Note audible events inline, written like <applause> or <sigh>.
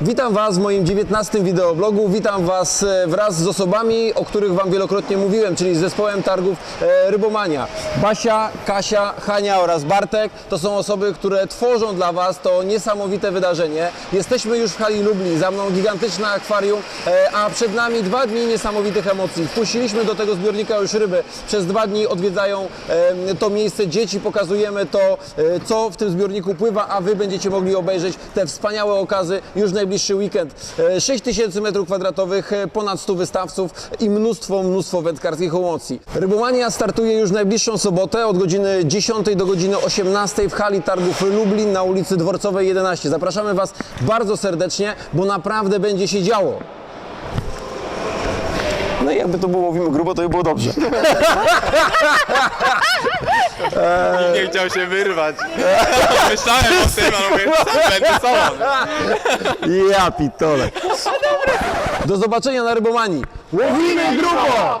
Witam Was w moim 19 wideoblogu. Witam Was e, wraz z osobami, o których Wam wielokrotnie mówiłem, czyli z zespołem targów e, Rybomania. Basia, Kasia, Hania oraz Bartek to są osoby, które tworzą dla Was to niesamowite wydarzenie. Jesteśmy już w hali Lublin, za mną gigantyczne akwarium, e, a przed nami dwa dni niesamowitych emocji. Wpuściliśmy do tego zbiornika już ryby. Przez dwa dni odwiedzają to miejsce dzieci, pokazujemy to, co w tym zbiorniku pływa, a Wy będziecie mogli obejrzeć te wspaniałe okazy już najbliższy weekend. E, 6000 m2, e, ponad 100 wystawców i mnóstwo, mnóstwo wędkarskich emocji. Rybomania startuje już najbliższą sobotę od godziny 10 do godziny 18 w hali targów Lublin na ulicy Dworcowej 11. Zapraszamy Was bardzo serdecznie, bo naprawdę będzie się działo. No i jakby to było mówimy grubo, to by było dobrze. <laughs> Nie chciał się wyrwać. Myślałem o tym, ale mówię, sam będę sobą. Ja pitole. Do zobaczenia na Rybomanii. Łowimy grubo!